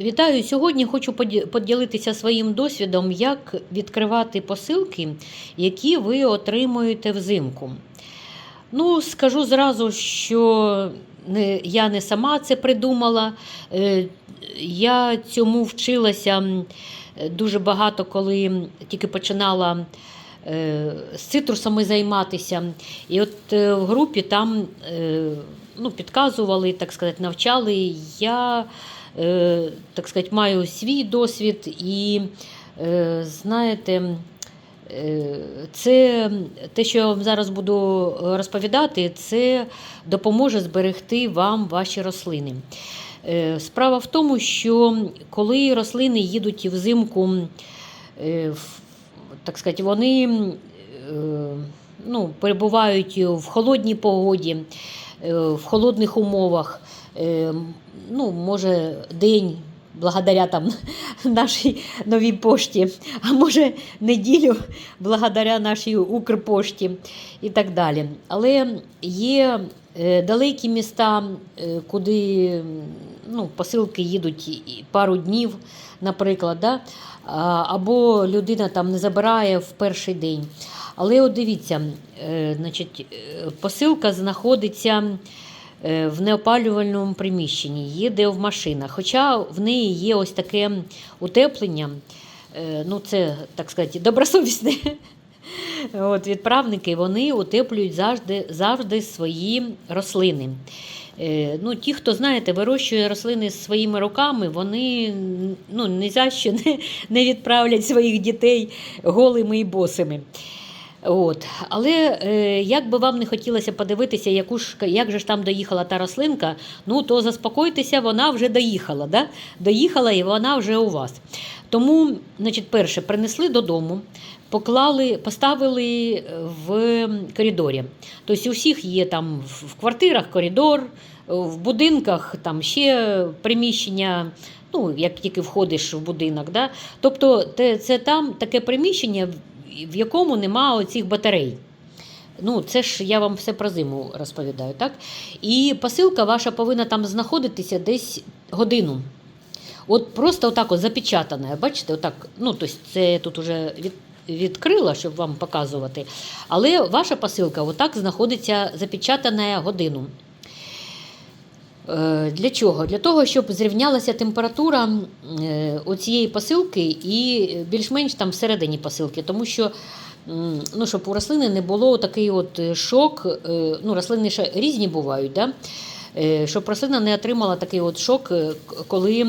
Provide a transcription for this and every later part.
Вітаю! Сьогодні хочу поділитися своїм досвідом, як відкривати посилки, які ви отримуєте взимку. Ну, скажу зразу, що я не сама це придумала. Е, Я цьому вчилася дуже багато, коли тільки починала е, з цитрусами займатися. І от е, в групі там ну, підказували, так сказати, навчали. Я так сказати, маю свій досвід і е, знаєте. Е, Це те, що я вам зараз буду розповідати, це допоможе зберегти вам ваші рослини. Е, Справа в тому, що коли рослини їдуть взимку, е, так сказати, вони е, ну, перебувають в холодній погоді, е, в холодних умовах. Е, Ну, може, день благодаря там нашій новій пошті, а може неділю благодаря нашій Укрпошті і так далі. Але є е, далекі міста, куди ну, посилки їдуть пару днів, наприклад, да? Або людина там не забирає в перший день. Але от дивіться, е, значить, е, посилка знаходиться е, в неопалювальному приміщенні, їде в машинах. Хоча в неї є ось таке утеплення, ну це, так сказати, добросовісне. От, відправники вони утеплюють завжди, завжди свої рослини. Ну, ті, хто знаєте, вирощує рослини своїми руками, вони ну, ні за що не, не відправлять своїх дітей голими і босими. От. Але е, як би вам не хотілося подивитися, яку ж, як же ж там доїхала та рослинка, ну то заспокойтеся, вона вже доїхала. Да? Доїхала і вона вже у вас. Тому, значить, перше, принесли додому, поклали, поставили в коридорі. Тобто у всіх є там в квартирах коридор, в будинках там ще приміщення. Ну, як тільки входиш в будинок, да? тобто це там таке приміщення, в якому нема оцих батарей. Ну, це ж я вам все про зиму розповідаю, так? І посилка ваша повинна там знаходитися десь годину. От просто отак от запечатана. Бачите, отак, ну, тобто це тут уже від, відкрила, щоб вам показувати. Але ваша посилка отак знаходиться запечатана годину. Е, Для чого? Для того, щоб зрівнялася температура е, оцієї посилки і більш-менш там всередині посилки, тому що ну, щоб у рослини не було такий от е, шок. Ну, рослини ще різні бувають, да? Щоб рослина не отримала такий от шок, коли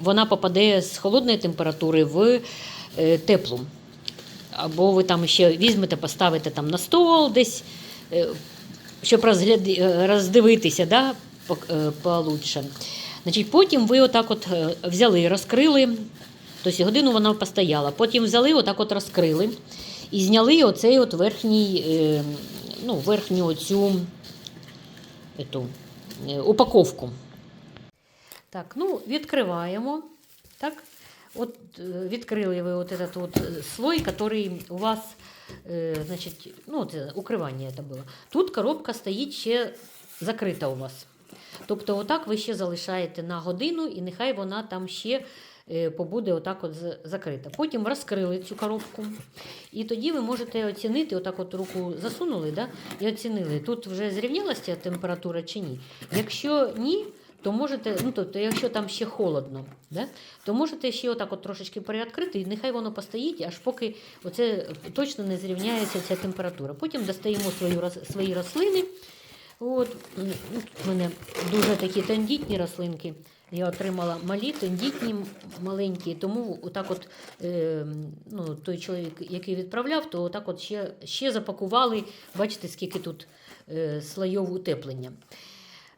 вона попаде з холодної температури в теплу. Або ви там ще візьмете, поставите там на стол десь, щоб роздивитися да, получше. Значить, потім ви отак от е, взяли, розкрили, тобто годину вона постояла, потім взяли, отак от розкрили і зняли оцей от верхній, е, ну, верхню оцю ету, е, упаковку. Так, ну, відкриваємо. Так, от е, відкрили ви от этот вот е, слой, який у вас, е, значить, ну, це укривання це було. Тут коробка стоїть ще закрита у вас. Тобто, отак ви ще залишаєте на годину, і нехай вона там ще е, побуде отак от закрита. Потім розкрили цю коробку, і тоді ви можете оцінити, отак от руку засунули, да, і оцінили, тут вже зрівнялася температура чи ні. Якщо ні, то можете, ну тобто, якщо там ще холодно, да, то можете ще отак от трошечки переоткрити, і нехай воно постоїть, аж поки оце точно не зрівняється ця температура. Потім достаємо свою, свої рослини. От, в мене дуже такі тендітні рослинки. Я отримала малі, тендітні, маленькі, тому отак от, е, ну, той чоловік, який відправляв, то отак от ще, ще запакували, бачите, скільки тут е, слоїв утеплення.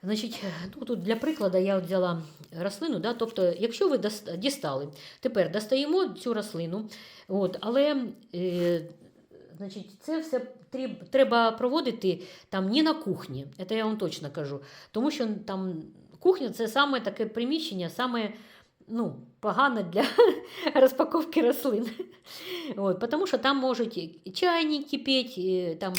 Значить, ну, тут для прикладу я от взяла рослину, да, тобто, якщо ви дістали, тепер достаємо цю рослину, от, але е, значить, це все треба проводити там не на кухні, це я вам точно кажу. Тому що там кухня це саме таке приміщення, саме ну, погане для розпаковки рослин. От, тому що там можуть і чайник кипіти, там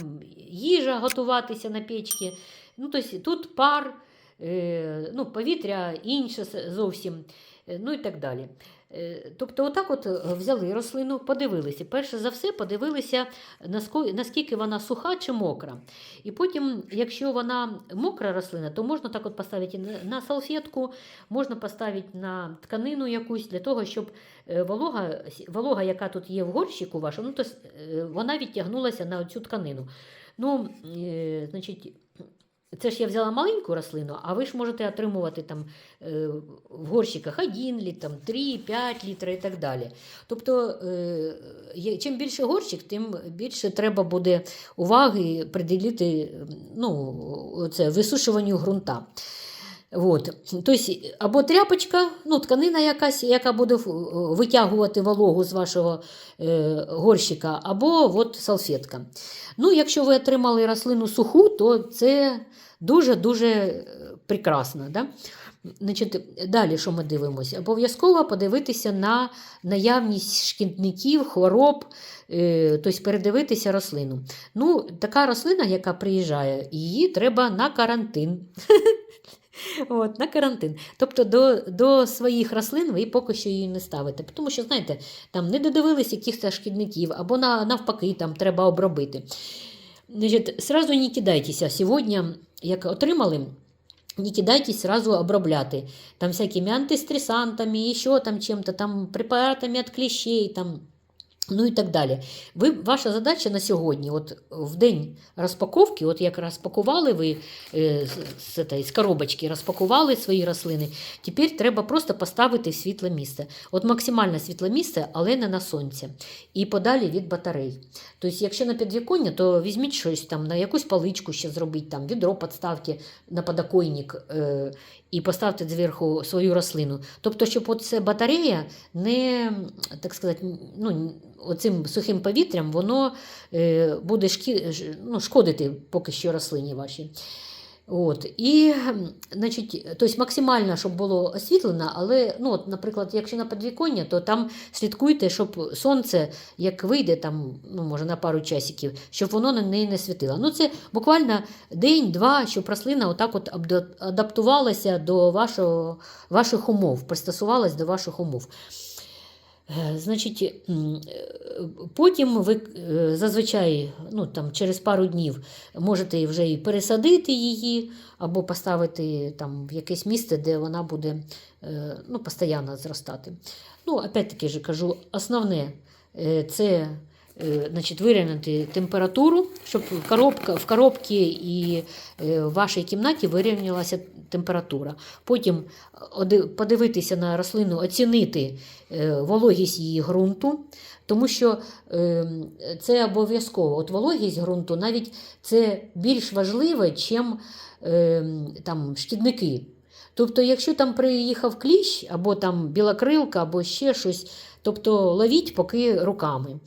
їжа готуватися на печці. Ну, тобто, тут пар, е, ну, повітря інше зовсім, е, ну і так далі. Е, Тобто, отак от е, взяли рослину, подивилися. Перше за все, подивилися, наскільки вона суха чи мокра. І потім, якщо вона мокра рослина, то можна так от поставити на- салфетку, можна поставити на тканину якусь для того, щоб е, волога, волога яка тут є в горщику вашому, ну, вона відтягнулася на цю тканину. Ну, значить, це ж я взяла маленьку рослину, а ви ж можете отримувати там е, в горщиках 1 літр, 3, 5 літрів і так далі. Тобто, е, чим більше горщик, тим більше треба буде уваги приділити ну, це, висушуванню ґрунта. От. Тобто, або тряпочка, ну, тканина якась, яка буде витягувати вологу з вашого е, горщика, або от салфетка. Ну, якщо ви отримали рослину суху, то це дуже-дуже е, прекрасно. Да? Значить, далі, що ми дивимося? Обов'язково подивитися на наявність шкідників, хвороб, е, тобто передивитися рослину. Ну, така рослина, яка приїжджає, її треба на карантин. От, на карантин. Тобто до, до своїх рослин ви поки що її не ставите. Тому що, знаєте, там не додивились якихось шкідників, або на, навпаки, там треба обробити. Значить, сразу не кидайтеся. Сьогодні, як отримали, не кидайтесь сразу обробляти. Там всякими антистресантами, еще там чем-то, там препаратами от клещей, там, ну і так далі. Ви, ваша задача на сьогодні, от в день розпаковки, от як розпакували ви е, з, з, з коробочки, розпакували свої рослини, тепер треба просто поставити в світле місце. От максимально світле місце, але не на сонці. І подалі від батарей. Тобто, якщо на підвіконня, то візьміть щось там, на якусь паличку ще зробіть, там, відро підставте на подоконник е, і поставте зверху свою рослину. Тобто, щоб оце батарея не, так сказати, ну, оцим сухим повітрям воно е, буде шкі, ну, шкодити поки що рослині вашій. От. І, значить, тобто максимально, щоб було освітлено, але, ну, от, наприклад, якщо на підвіконня, то там слідкуйте, щоб сонце, як вийде, там, ну, може, на пару часиків, щоб воно на неї не світило. Ну, це буквально день-два, щоб рослина отак от адаптувалася до вашого, ваших умов, пристосувалась до ваших умов. Е, Значить, е, потім ви е, зазвичай ну, там, через пару днів можете вже і пересадити її, або поставити там, в якесь місце, де вона буде ну, постійно зростати. Ну, опять-таки кажу, основне це значить, вирівняти температуру, щоб коробка, в коробці і е, в вашій кімнаті вирівнялася температура. Потім подивитися на рослину, оцінити е, вологість її ґрунту, тому що е, це обов'язково. От вологість ґрунту навіть це більш важливе, ніж е, там, шкідники. Тобто, якщо там приїхав кліщ, або там білокрилка, або ще щось, тобто ловіть поки руками.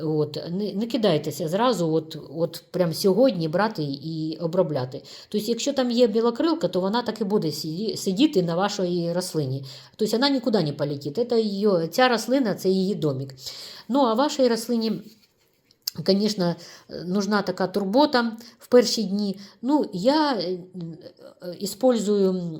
От, не, не кидайтеся зразу, от, от прям сьогодні брати і обробляти. Тобто, якщо там є білокрилка, то вона так і буде сидіти на вашій рослині. Тобто вона нікуди не полетить. Це її, ця рослина це її домик. Ну, а вашій рослині. Звісно, нужна така турбота в перші дні. Ну, я е, е,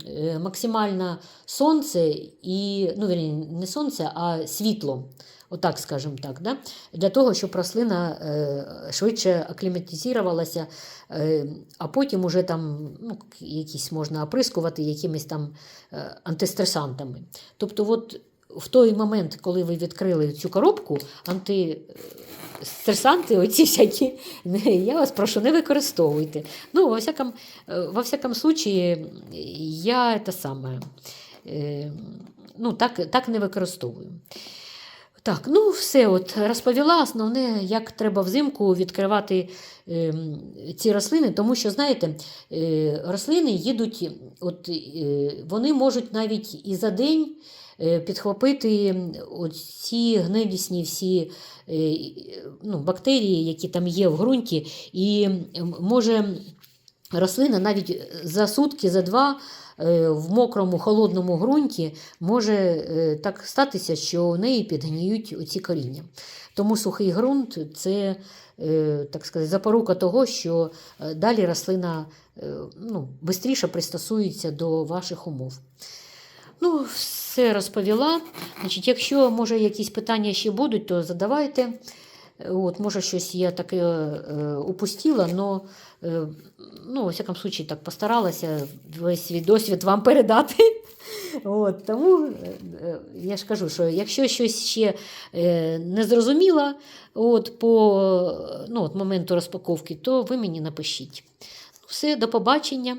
е, максимально сонце і, ну, вірні, не сонце, а світло. Отак, скажімо так, да? для того, щоб рослина е, швидше акліматизувалася, а потім уже там ну, якісь можна оприскувати якимись там антистресантами. Тобто, от в той момент, коли ви відкрили цю коробку, антистресанти, оці всякі, я вас прошу, не використовуйте. Ну, во всяком, е, во всяком случае, я це саме, е, ну, так, так не використовую. Так, ну все, от розповіла основне, як треба взимку відкривати е, ці рослини, тому що, знаєте, е, рослини їдуть, от, е, вони можуть навіть і за день е, підхопити ці гнилісні всі е, ну, бактерії, які там є в ґрунті, і може рослина навіть за сутки, за два е, в мокрому холодному ґрунті може е, так статися, що у неї підгніють оці коріння. Тому сухий ґрунт це е, так сказати, запорука того, що е, далі рослина е, ну, швидше пристосується до ваших умов. Ну, все розповіла. Значить, якщо, може, якісь питання ще будуть, то задавайте. От, може, щось я таке е, упустила, але е, ну, у всякому случае, так постаралася весь свій досвід вам передати. От, тому е, е, я ж кажу, що якщо щось ще е, не зрозуміла от, по ну, от моменту розпаковки, то ви мені напишіть. Все, до побачення.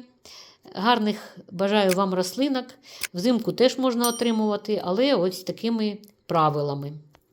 Гарних бажаю вам рослинок. Взимку теж можна отримувати, але ось такими правилами.